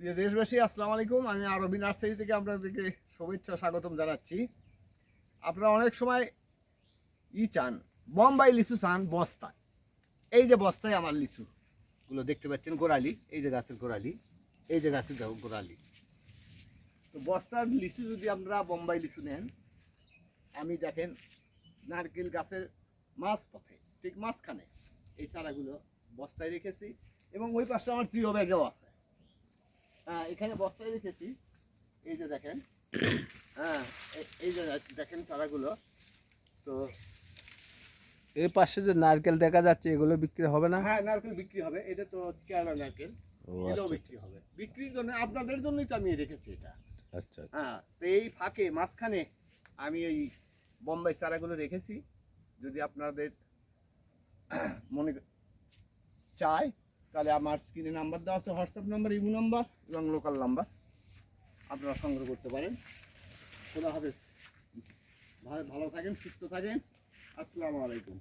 প্রিয় দেশবাসী, আসসালামু আলাইকুম। আমি আরবি নার্সারি থেকে আপনাদেরকে শুভেচ্ছা, স্বাগতম জানাচ্ছি। আপনারা অনেক সময় ই চান, বোম্বাই লিচু চান বস্তায়। এই যে বস্তায় আমার লিচুগুলো দেখতে পাচ্ছেন, গোড়ালি। এই যে গাছের গোড়ালি, এই যে গাছের গোড়ালি। তো বস্তার লিচু যদি আপনারা বোম্বাই লিচু নেন, আমি দেখেন নারকেল গাছের মাঝ পথে ঠিক মাঝখানে এই চারাগুলো বস্তায় রেখেছি এবং ওই পাশে আমার জিও ব্যাগেও আছে। এখানে বস্তায় রেখেছি এই যে দেখেন। হ্যাঁ এই যে দেখেন চারাগুলো। তো এই পাশে যে নারকেল দেখা যাচ্ছে এগুলো বিক্রি হবে না? হ্যাঁ নারকেল বিক্রি হবে। এটা তো কেরালা নারকেল। এটাও আচ্ছা বিক্রি হবে। বিক্রির জন্য আপনাদের জন্যই তো আমি রেখেছি এটা। আচ্ছা। হ্যাঁ তো এই ফাঁকে মাঝখানে আমি এই বোম্বাই চারাগুলো রেখেছি। যদি আপনাদের মনে চায় তাহলে আমার স্ক্রিনে নাম্বার দেওয়া আছে হোয়াটসঅ্যাপ নাম্বার ইমো নাম্বার এবং লোকাল নাম্বার আপনারা সংগ্রহ করতে পারেন। খোলা হাফেজ। ভালো থাকেন, সুস্থ থাকেন। আসসালামু আলাইকুম।